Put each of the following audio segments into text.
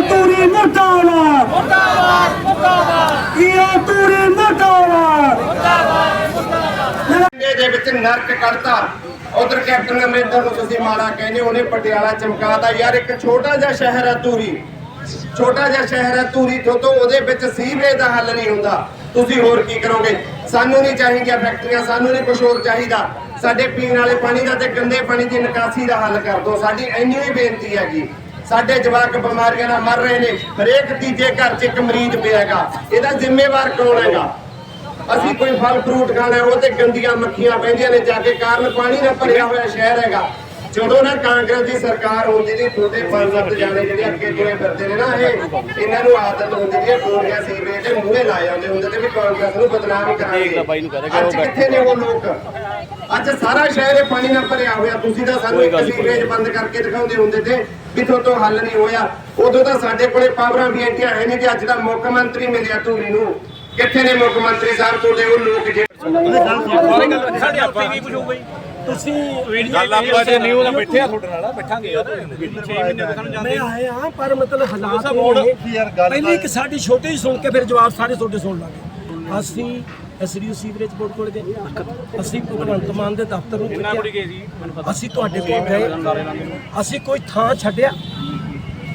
ਤੂਰੀ ਮੁਰਦਾਬਾਦ ਮੁਰਦਾਬਾਦ ਮੁਰਦਾਬਾਦ। ਇਹ ਤੂਰੀ ਮੁਰਦਾਬਾਦ ਇੰਡੀਆ ਦੇ ਵਿੱਚ ਨਰਕ ਕੱਢਤਾ। ਉਧਰ ਕੈਪਟਨ ਅਮਰਿੰਦਰ ਨੂੰ ਤੁਸੀਂ ਮਾੜਾ ਕਹਿੰਦੇ ਉਹਨੇ ਪਟਿਆਲਾ ਚਮਕਾਤਾ। ਯਾਰ ਇੱਕ ਛੋਟਾ ਜਿਹਾ ਸ਼ਹਿਰ ਹੈ ਧੂਰੀ। ਛੋਟਾ ਜਿਹਾ ਸ਼ਹਿਰ ਹੈ ਧੂਰੀ ਤੋਂ ਤੋਂ ਉਹਦੇ ਵਿੱਚ ਸੀਵਰੇਜ ਦਾ ਹੱਲ ਨਹੀਂ ਹੁੰਦਾ। ਤੁਸੀਂ ਹੋਰ ਕੀ ਕਰੋਗੇ? ਸਾਨੂੰ ਨਹੀਂ ਚਾਹੀਦੀਆਂ ਫੈਕਟਰੀਆਂ ਸਾਨੂੰ ਨਹੀਂ ਕੁਝ ਹੋਰ ਚਾਹੀਦਾ। ਸਾਡੇ ਪੀਣ ਵਾਲੇ ਪਾਣੀ ਦਾ ਤੇ ਗੰਦੇ ਪਾਣੀ ਦੀ ਨਿਕਾਸੀ ਦਾ ਹੱਲ ਕਰ ਦਿਓ। ਸਾਡੀ ਇੰਨੀ ਹੀ ਬੇਨਤੀ ਹੈਗੀ। ਸਾਡੇ ਜਵਾਕ ਬਿਮਾਰੀਆਂ ਨਾਲ ਮਰ ਰਹੇ ਨੇ ਹਰੇਕ ਤੀਜੇ ਘਰ 'ਚ ਇੱਕ ਮਰੀਜ਼ ਪਿਆ ਹੈਗਾ ਇਹਦਾ ਜ਼ਿੰਮੇਵਾਰ ਕੌਣ ਹੈਗਾ? ਅਸੀਂ ਕੋਈ ਫਲ ਫਰੂਟ ਖਾਣਾ ਉਹ ਤੇ ਗੰਦੀਆਂ ਮੱਖੀਆਂ ਬਹਿੰਦੀਆਂ ਨੇ ਜਾ ਕੇ ਕਾਰਨ ਪਾਣੀ ਨਾਲ ਭਰਿਆ ਹੋਇਆ ਸ਼ਹਿਰ ਹੈਗਾ। ਜਦੋਂ ਨਾ ਕਾਂਗਰਸ ਦੀ ਸਰਕਾਰ ਹੁੰਦੀ ਸੀ ਤੁਹਾਡੇ ਪੰਜ ਸੱਤ ਜਾਣੇ ਜਿਹੜੇ ਅੱਗੇ ਤੁਰੇ ਫਿਰਦੇ ਨੇ ਨਾ ਇਹ ਇਹਨਾਂ ਨੂੰ ਆਦਤ ਹੁੰਦੀ ਸੀ ਗੋਲੀਆਂ ਸੀਵਰੇਜ ਦੇ ਮੂਹਰੇ ਲਾ ਜਾਂਦੇ ਹੁੰਦੇ ਤੇ ਵੀ ਕਾਂਗਰਸ ਨੂੰ ਬਦਨਾਮ ਕਰਾਂਗੇ। ਅੱਜ ਕਿੱਥੇ ਨੇ ਉਹ ਲੋਕ? ਅੱਜ ਸਾਰਾ ਸ਼ਹਿਰ ਇਹ ਪਾਣੀ ਨਾਲ ਭਰਿਆ ਹੋਇਆ। ਤੁਸੀਂ ਤਾਂ ਸਾਨੂੰ ਇੱਕ ਸੀਵਰੇਜ ਬੰਦ ਕਰਕੇ ਦਿਖਾਉਂਦੇ ਹੁੰਦੇ ਤੇ ਵੀ ਤੋਂ ਹੱਲ ਨਹੀਂ ਹੋਇਆ। ਉਦੋਂ ਤਾਂ ਸਾਡੇ ਕੋਲੇ ਪਾਵਰਾਂ ਵੀ ਇੰਨੀਆਂ ਹੈ ਨਹੀਂ ਤੇ ਅੱਜ ਦਾ ਮੁੱਖ ਮੰਤਰੀ ਮਿਲਿਆ ਧੂਰੀ ਨੂੰ। ਕਿੱਥੇ ਨੇ ਮੁੱਖ ਮੰਤਰੀ ਸਾਹਿਬ? ਤੁਹਾਡੇ ਉਹ ਲੋਕ ਜਿਹੜੇ ਸਾਡੇ ਆਪੇ ਵੀ ਕੁਝ ਹੋਊਗਾ ਜੀ ਤੁਸੀਂ ਗੱਲ ਆਪਾਂ ਜੇ ਨਿਊ ਨਾਲ ਬੈਠੇ ਆ ਤੁਹਾਡੇ ਨਾਲ ਬੈਠਾਂਗੇ ਯਾਰ 6 ਮਹੀਨੇ ਬਖਣ ਜਾਂਦੇ ਮੈਂ ਆਇਆ ਪਰ ਮਤਲਬ ਹਾਲਾਤ ਗੱਲ ਪਹਿਲੀ ਇੱਕ ਸਾਡੀ ਛੋਟੀ ਜਿਹੀ ਸੁਣ ਕੇ ਫਿਰ ਜਵਾਬ ਸਾਰੇ ਤੁਹਾਡੇ ਸੁਣ ਲਾਂਗੇ। ਅਸੀਂ ਐਸਡੀਓ ਸੀਵਰੇਜ ਬੋਰਡ ਕੋਲ ਗਏ। ਅਸੀਂ ਭਗਵੰਤ ਮਾਨ ਦੇ ਦਫ਼ਤਰ ਨੂੰ ਪਤਾ। ਅਸੀਂ ਤੁਹਾਡੇ ਕੋਲ ਗਏ। ਅਸੀਂ ਕੋਈ ਥਾਂ ਛੱਡਿਆ।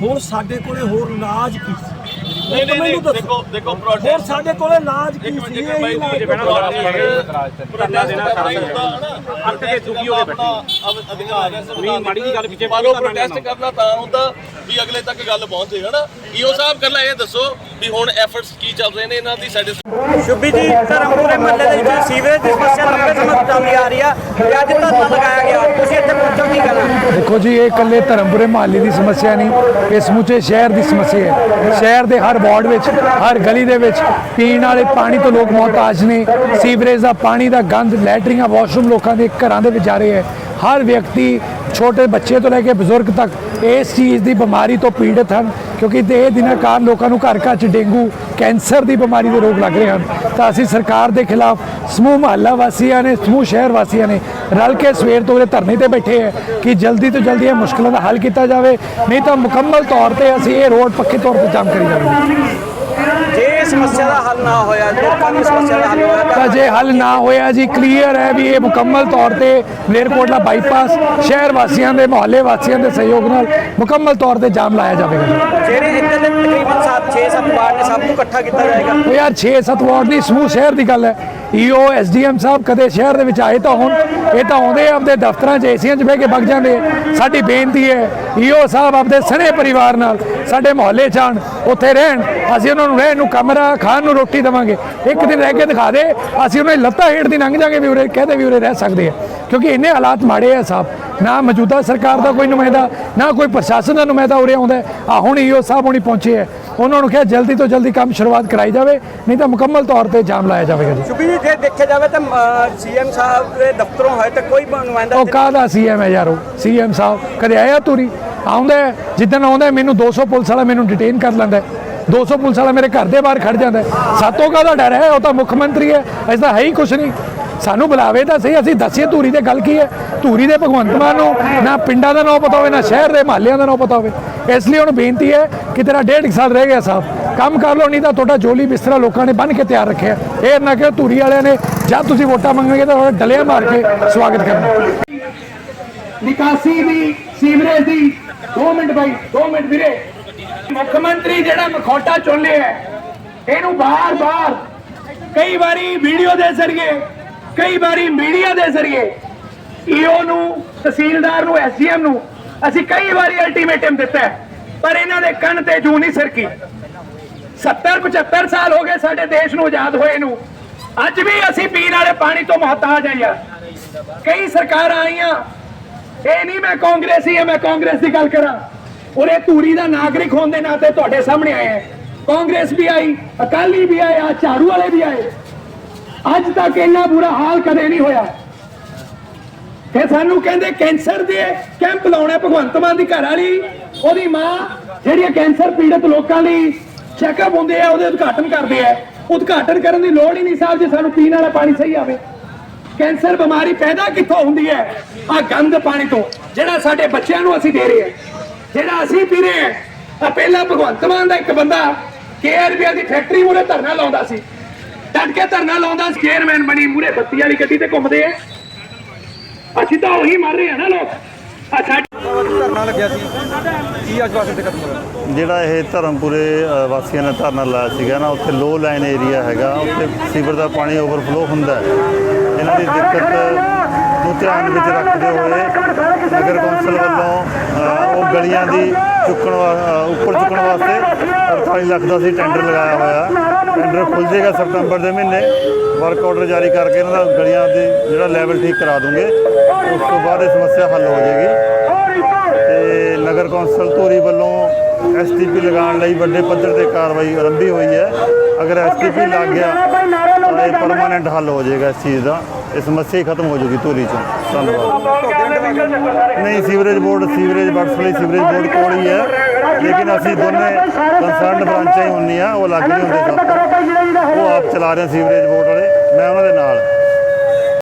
ਹੁਣ ਸਾਡੇ ਕੋਲੇ ਹੋਰ ਇਲਾਜ ਕੀ ਸੀ? ਨਹੀਂ ਨਹੀਂ। ਦੇਖੋ ਦੇਖੋ ਹੋਰ ਪ੍ਰੋਜੈਕਟ ਸਾਡੇ ਕੋਲੇ ਇਲਾਜ ਕੀ ਸੀ? ਇਹ। ਧਰਨਾ ਦੇਣਾ ਅੱਕ ਕੇ ਦੁਖੀ ਹੋ ਕੇ ਬੈਠੇ ਅਧਿਕਾਰ ਹੈ ਨਹੀਂ, ਮਾੜੀ ਜਿਹੀ ਗੱਲ ਪਿੱਛੇ ਧਰਨਾ ਪ੍ਰੋਟੈਸਟ। ਕਰਨਾ ਤਾਂ ਹੁੰਦਾ ਵੀ ਅਗਲੇ ਤੱਕ ਗੱਲ ਪਹੁੰਚੇ ਹਨਾ? ਈਓ ਸਾਹਿਬ ਕੱਲਾ ਇਹ ਦੱਸੋ ਵੀ ਹੁਣ ਐਫਰਟਸ ਕੀ ਚੱਲ ਰਹੇ ਨੇ ਇਹਨਾਂ ਦੀ ਸਾਡੇ ਸ਼ੁਭੀ ਜੀ ਧਰਮਪੁਰੇ ਮਹੱਲੇ ਦੇ ਵਿੱਚ ਸੀਵਰੇਜ ਦੀ ਸਮੱਸਿਆ ਲੰਬੇ ਸਮੇਂ ਤੋਂ ਚੱਲਦੀ ਆ ਰਹੀ ਆ। ਤੇ ਅੱਜ ਧਰਨਾ ਲਗਾਇਆ ਗਿਆ ਤੁਸੀਂ ਇੱਥੇ ਪਹੁੰਚੋ ਕੀ ਕਰਨਾ ਦੇਖੋ ਜੀ, ਇਹ ਇਕੱਲੇ ਧਰਮਪੁਰੇ ਮਹੱਲੇ ਦੀ ਸਮੱਸਿਆ ਨਹੀਂ, ਇਹ ਸਮੁੱਚੇ ਸ਼ਹਿਰ ਦੀ ਸਮੱਸਿਆ ਹੈ। ਸ਼ਹਿਰ ਦੇ ਹਰ ਵਾਰਡ ਵਿੱਚ, ਹਰ ਗਲੀ ਦੇ ਵਿੱਚ ਪੀਣ ਵਾਲੇ ਪਾਣੀ ਤੋਂ ਲੋਕ ਮੁਹਤਾਜ ਨੇ। ਸੀਵਰੇਜ ਦਾ ਪਾਣੀ ਦਾ ਗੰਦ ਲੈਟਰਿੰਗਾਂ ਵਾਸ਼ਰੂਮ ਲੋਕਾਂ ਦੇ ਘਰਾਂ ਦੇ ਵਿੱਚ ਜਾ ਰਹੇ ਹੈ। ਹਰ ਵਿਅਕਤੀ ਛੋਟੇ ਬੱਚੇ ਤੋਂ ਲੈ ਕੇ ਬਜ਼ੁਰਗ ਤੱਕ ਇਸ ਚੀਜ਼ ਦੀ ਬਿਮਾਰੀ ਤੋਂ ਪੀੜਤ ਹਨ। ਕਿਉਂਕਿ ਤੇ ਇਹ ਦਿਨਾਂ ਕਾਰਨ ਲੋਕਾਂ ਨੂੰ ਘਰ ਘਰ ਚ ਡੇਂਗੂ, ਕੈਂਸਰ ਦੀ ਬਿਮਾਰੀ ਦੇ ਰੋਗ ਲੱਗ ਰਹੇ ਹਨ। ਤਾਂ ਅਸੀਂ ਸਰਕਾਰ ਦੇ ਖਿਲਾਫ ਸਮੂਹ ਮਹੱਲਾ ਵਾਸੀਆਂ ਨੇ, ਸਮੂਹ ਸ਼ਹਿਰ ਵਾਸੀਆਂ ਨੇ ਰਲ ਕੇ ਸਵੇਰ ਤੋਂ ਇਹ ਧਰਨੇ ਤੇ ਬੈਠੇ ਹੈ ਕਿ ਜਲਦੀ ਤੋਂ ਜਲਦੀ ਇਹ ਮੁਸ਼ਕਲਾਂ ਦਾ ਹੱਲ ਕੀਤਾ ਜਾਵੇ। ਨਹੀਂ ਤਾਂ ਮੁਕੰਮਲ ਤੌਰ ਤੇ ਅਸੀਂ ਇਹ ਰੋਡ ਪੱਕੇ ਤੌਰ ਤੇ ਜਾਮ ਕਰੀ ਜਾਵਾਂਗੇ। ਜੇ ਇਹ ਸਮੱਸਿਆ ਦਾ ਹੱਲ ਨਾ ਹੋਇਆ ਲੋਕਾਂ ਦੀ ਸਮੱਸਿਆ ਦਾ ਹੱਲ ਹੋਇਆ ਤਾਂ ਜੇ ਹੱਲ ਨਾ ਹੋਇਆ ਜੀ ਕਲੀਅਰ ਹੈ ਵੀ ਇਹ ਮੁਕੰਮਲ ਤੌਰ ਤੇ ਮਲੇਰਕੋਟਲਾ ਬਾਈਪਾਸ ਸ਼ਹਿਰ ਵਾਸੀਆਂ ਦੇ ਮੁਹੱਲੇ ਵਾਸੀਆਂ ਦੇ ਸਹਿਯੋਗ ਨਾਲ ਮੁਕੰਮਲ ਤੌਰ ਤੇ ਜਾਮ ਲਾਇਆ ਜਾਵੇਗਾ ਜਿਹੜੇ ਇੱਥੇ ਦੇ ਤਕਰੀਬਨ 7 6-7 ਵਾਰਡ ਨੇ ਸਭ ਨੂੰ ਇਕੱਠਾ ਕੀਤਾ ਜਾਏਗਾ। ਉਹ ਯਾਰ 6-7 ਵਾਰਡ ਦੀ ਸਮੂਹ ਸ਼ਹਿਰ ਦੀ ਗੱਲ ਹੈ। ਈਓ ਐਸਡੀਐਮ ਸਾਹਿਬ ਕਦੇ ਸ਼ਹਿਰ ਦੇ ਵਿੱਚ ਆਏ ਤਾਂ ਹੁਣ, ਇਹ ਤਾਂ ਆਉਂਦੇ ਆਪਦੇ ਦਫ਼ਤਰਾਂ 'ਚ ਏਸੀਆਂ 'ਚ ਬਹਿ ਕੇ ਵਗ ਜਾਂਦੇ। ਸਾਡੀ ਬੇਨਤੀ ਹੈ, ਈਓ ਸਾਹਿਬ ਆਪਦੇ ਸਣੇ ਪਰਿਵਾਰ ਨਾਲ, ਸਾਡੇ ਮੁਹੱਲੇ 'ਚ ਆਉਣ ਉੱਥੇ ਰਹਿਣ, ਅਸੀਂ ਉਹਨਾਂ ਨੂੰ ਰਹਿਣ ਨੂੰ ਕਮਰਾ, ਖਾਣ ਨੂੰ ਰੋਟੀ ਦੇਵਾਂਗੇ। ਇੱਕ ਦਿਨ ਰਹਿ ਕੇ ਦਿਖਾ ਦੇ, ਅਸੀਂ ਉਹਨਾਂ ਦੀ ਲੱਤਾਂ ਹੇਠ ਦੀ ਲੰਘ ਜਾਾਂਗੇ ਵੀ ਉਰੇ, ਕਹਦੇ ਵੀ ਉਰੇ ਰਹਿ ਸਕਦੇ ਆ। ਕਿਉਂਕਿ ਇੰਨੇ ਹਾਲਾਤ ਮਾੜੇ ਆ ਸਾਹਿਬ, ਨਾ ਮੌਜੂਦਾ ਸਰਕਾਰ ਦਾ ਕੋਈ ਨੁਮਾਇੰਦਾ, ਨਾ ਕੋਈ ਪ੍ਰਸ਼ਾਸਨ ਦਾ ਨੁਮਾਇੰਦਾ ਉਰੇ ਆਉਂਦਾ। ਆ ਹੁਣ ਈਓ ਸਾਹਿਬ ਹੁਣੀ ਪਹੁੰਚੇ ਆ। ਉਹਨਾਂ ਨੂੰ ਕਿਹਾ ਜਲਦੀ ਤੋਂ ਜਲਦੀ ਕੰਮ ਸ਼ੁਰੂਆਤ ਕਰਾਈ ਜਾਵੇ ਨਹੀਂ ਤਾਂ ਮੁਕੰਮਲ ਤੌਰ ਤੇ ਜਾਮ ਲਾਇਆ ਜਾਵੇਗਾ ਜੀ। ਸ਼ੁਭੀ ਜੀ ਜੇ ਦੇਖਿਆ ਜਾਵੇ ਤਾਂ ਸੀਐਮ ਸਾਹਿਬ ਦੇ ਦਫ਼ਤਰੋਂ ਹੋਏ ਤਾਂ ਕੋਈ ਨੁਮਾਇੰਦਾ ਉਹ ਕਾਹਦਾ ਸੀਐਮ ਹੈ ਯਾਰੋ? ਸੀਐਮ ਸਾਹਿਬ ਕਦੇ ਆਇਆ ਤੁਰੀ ਆਉਂਦਾ ਜਿੱਦਣ ਆਉਂਦਾ ਮੈਨੂੰ 200 ਪੁਲਿਸ ਵਾਲਾ ਮੈਨੂੰ ਡਿਟੇਨ ਕਰ ਲੈਂਦਾ ਹੈ। 200 ਪੁਲਿਸ ਵਾਲਾ ਮੇਰੇ ਘਰ ਦੇ ਬਾਹਰ ਖੜ ਜਾਂਦਾ। ਸਾਤੋਂ ਕਾਹਦਾ ਡਰ ਹੈ? ਉਹ ਤਾਂ ਮੁੱਖ ਮੰਤਰੀ ਹੈ ਐਸਾ ਹੈ ਹੀ ਕੁਛ ਨਹੀਂ। ਸਾਨੂੰ ਬੁਲਾਵੇ ਤਾਂ ਸਹੀ ਅਸੀਂ ਦੱਸੀਏ ਧੂਰੀ ਤੇ ਗੱਲ ਕੀ ਹੈ? ਧੂਰੀ ਦੇ ਭਗਵੰਤ ਮਾਨ ਨੂੰ ਨਾ ਪਿੰਡਾਂ ਦਾ ਨਾਮ ਪਤਾ ਹੋਵੇ ਨਾ ਸ਼ਹਿਰ ਦੇ ਮਹੱਲਿਆਂ ਦਾ ਨਾਮ ਪਤਾ ਹੋਵੇ। ਇਸ ਲਈ ਹੁਣ ਬੇਨਤੀ ਹੈ ਕਿ ਤੇਰਾ ਡੇਢ ਸਾਲ ਰਹਿ ਗਿਆ ਸਾਹਿਬ ਕੰਮ ਕਰ ਲਓ ਨਹੀਂ ਤਾਂ ਤੁਹਾਡਾ ਜੋਲੀ ਬਿਸਤਰਾ ਲੋਕਾਂ ਨੇ ਬੰਨ ਕੇ ਤਿਆਰ ਰੱਖਿਆ। ਇਹ ਨਾ ਕਿ ਧੂਰੀ ਵਾਲਿਆਂ ਨੇ ਜਦ ਤੁਸੀਂ ਵੋਟਾਂ ਮੰਗਣਗੇ ਤਾਂ ਤੁਹਾਡਾ ਡਲਿਆ ਮਾਰ ਕੇ ਸਵਾਗਤ ਕਰਨਾ। ਨਿਕਾਸੀ ਦੀ ਸੀਵਰੇਜ ਦੀ 2 ਮਿੰਟ ਬਾਈ 2 ਮਿੰਟ ਵੀਰੇ। ਮੁੱਖ ਮੰਤਰੀ ਜਿਹੜਾ ਮਖੌਟਾ ਚੁਣ ਹੈ, ਇਹਨੂੰ ਬਾਰ-ਬਾਰ ਕਈ ਵਾਰੀ ਵੀਡੀਓ ਦੇ ਜ਼ਰੀਏ ਕਈ ਵਾਰੀ ਮੀਡੀਆ ਦੇ ਜ਼ਰੀਏ ਈਓ ਨੂੰ, ਤਹਿਸੀਲਦਾਰ ਨੂੰ, ਐਸਡੀਐਮ ਨੂੰ ਅਸੀਂ ਕਈ ਵਾਰੀ ਅਲਟੀਮੇਟਮ ਦਿੱਤਾ ਪਰ ਇਹਨਾਂ ਦੇ ਕੰਨ ਤੇ ਜੂ ਨਹੀਂ ਸਰਕੀ। 70 75 ਸਾਲ ਹੋ ਗਏ ਸਾਡੇ ਦੇਸ਼ ਨੂੰ ਆਜ਼ਾਦ ਹੋਏ ਨੂੰ। ਅੱਜ ਵੀ ਅਸੀਂ ਪੀਣ ਵਾਲੇ ਪਾਣੀ ਤੋਂ ਮਹਤਾਜ ਹਾਂ ਯਾਰ। ਕਈ ਸਰਕਾਰਾਂ ਆਈਆਂ, ਇਹ ਨਹੀਂ ਮੈਂ ਕਾਂਗਰਸੀ ਹਾਂ, ਮੈਂ ਕਾਂਗਰਸ ਦੀ ਗੱਲ ਕਰਾਂ। ਉਰੇ ਧੂਰੀ ਦਾ ਨਾਗਰਿਕ ਹੋਣ ਦੇ ਨਾਤੇ ਤੁਹਾਡੇ ਸਾਹਮਣੇ ਆਏ ਹਾਂ। ਕਾਂਗਰਸ ਵੀ ਆਈ, ਅਕਾਲੀ ਵੀ ਆਇਆ ਆ ਝਾੜੂ ਵਾਲੇ ਵੀ ਆਏ। ਅੱਜ ਤੱਕ ਇੰਨਾ ਬੁਰਾ ਹਾਲ ਕਦੇ ਨਹੀਂ ਹੋਇਆ। ਫਿਰ ਸਾਨੂੰ ਕਹਿੰਦੇ, ਕੈਂਸਰ ਦੇ ਕੈਂਪ ਲਾਉਣਾ ਭਗਵੰਤ ਮਾਨ ਦੀ ਘਰ ਵਾਲੀ। ਉਹਦੀ ਮਾਂ ਜਿਹੜੀਆਂ ਕੈਂਸਰ ਪੀੜਤ ਲੋਕਾਂ ਲਈ ਚੈੱਕਅਪ ਹੁੰਦੇ ਆ, ਉਹਦੇ ਉਦਘਾਟਨ ਕਰਦੇ ਆ। ਉਦਘਾਟਨ ਕਰਨ ਦੀ ਲੋੜ ਹੀ ਨਹੀਂ ਸਾਹਿਬ, ਜੇ ਸਾਨੂੰ ਪੀਣ ਵਾਲਾ ਪਾਣੀ ਸਹੀ ਆਵੇ। ਕੈਂਸਰ ਬਿਮਾਰੀ ਪੈਦਾ ਕਿੱਥੋਂ ਹੁੰਦੀ ਹੈ? ਆ ਗੰਦ ਪਾਣੀ ਤੋਂ, ਜਿਹੜਾ ਸਾਡੇ ਬੱਚਿਆਂ ਨੂੰ ਅਸੀਂ ਦੇ ਰਹੇ ਹਾਂ। ਜਿਹੜਾ ਅਸੀਂ ਪੀ ਰਹੇ ਹਾਂ। ਆ ਪਹਿਲਾਂ ਭਗਵੰਤ ਮਾਨ ਦਾ ਇੱਕ ਬੰਦਾ ਕੇਆਰਬੀਐਲ ਦੀ ਫੈਕਟਰੀ ਮੂਰੇ ਧਰਨਾ ਲਾਉਂਦਾ ਸੀ। ਡਟ ਕੇ ਧਰਨਾ ਲਾਉਂਦਾ ਸੀ ਚੇਅਰਮੈਨ ਬਣੀ ਮੂਰੇ ਬੱਤੀ ਵਾਲੀ ਗੱਡੀ ਤੇ ਘੁੰਮਦੇ ਆ। ਅਸੀਂ ਤਾਂ ਉਹੀ ਮਰ ਰਹੇ ਆ ਨਾ ਲੋਕ। ਆ ਸਾਡੇ ਧਰਨਾ ਲੱਗਿਆ ਸੀ। ਕੀ ਆਸ਼ਵਾਸਨ ਤੇ ਖਤਮ ਹੋਇਆ ਜਿਹੜਾ ਇਹ ਧਰਮਪੁਰੇ ਵਾਸੀਆਂ ਨੇ ਧਰਨਾ ਲਾਇਆ ਸੀਗਾ ਨਾ ਉੱਥੇ ਲੋ ਲਾਈਨ ਏਰੀਆ ਹੈਗਾ ਉੱਥੇ ਸੀਵਰ ਦਾ ਪਾਣੀ ਓਵਰਫਲੋ ਹੁੰਦਾ ਹੈ। ਇਹਨਾਂ ਦੀ ਦਿੱਕਤ ਨੂੰ ਧਿਆਨ ਵਿੱਚ ਰੱਖਦੇ ਹੋਏ ਨਗਰ ਕੌਂਸਲ ਵੱਲੋਂ ਉਹ ਗਲੀਆਂ ਦੀ ਚੁੱਕਣ ਵਾ- ਉੱਪਰ ਚੁੱਕਣ ਵਾਸਤੇ 48 ਲੱਖ ਦਾ ਅਸੀਂ ਟੈਂਡਰ ਲਗਾਇਆ ਹੋਇਆ। ਟੈਂਡਰ ਖੁੱਲ ਜਾਏਗਾ ਸਤੰਬਰ ਦੇ ਮਹੀਨੇ। ਵਰਕ ਆਰਡਰ ਜਾਰੀ ਕਰਕੇ ਇਹਨਾਂ ਦਾ ਗਲੀਆਂ ਦੇ ਜਿਹੜਾ ਲੈਵਲ ਠੀਕ ਕਰਾ ਦੂੰਗੇ। ਉਸ ਤੋਂ ਬਾਅਦ ਇਹ ਸਮੱਸਿਆ ਹੱਲ ਹੋ ਜਾਏਗੀ। ਤੇ ਨਗਰ ਕੌਂਸਲ ਧੂਰੀ ਵੱਲੋਂ ਐਸਟੀਪੀ ਲਗਾਉਣ ਲਈ ਵੱਡੇ ਪੱਧਰ ਤੇ ਕਾਰਵਾਈ ਆਰੰਭੀ ਹੋਈ ਹੈ। ਅਗਰ ਐਸਟੀਪੀ ਲੱਗ ਗਿਆ, ਤਾਂ ਇਹ ਪਰਮਾਨੈਂਟ ਹੱਲ ਹੋ ਜਾਏਗਾ ਇਸ ਚੀਜ਼ ਦਾ। ਇਹ ਸਮੱਸਿਆ ਹੀ ਖਤਮ ਹੋ ਜੂਗੀ ਧੂਰੀ ਚ। ਧੰਨਵਾਦ। ਨਹੀਂ, ਸੀਵਰੇਜ ਬੋਰਡ, ਸੀਵਰੇਜ ਬਰਸਲੀ ਸੀਵਰੇਜ ਬੋਰਡ ਕੋਲ ਹੀ ਹੈ। ਲੇਕਿਨ ਅਸੀਂ ਦੋਨੇ ਕੰਸਰਨਡ ਬ੍ਰਾਂਚਾਂ ਹੀ ਹੁੰਦੀਆਂ ਉਹ ਲੱਗ ਨਹੀਂ ਹੁੰਦੇ ਸਭ ਉਹ ਆਪ ਚਲਾ ਰਹੇ ਸੀਵਰੇਜ ਬੋਰਡ ਵਾਲੇ, ਮੈਂ ਉਹਨਾਂ ਦੇ ਨਾਲ।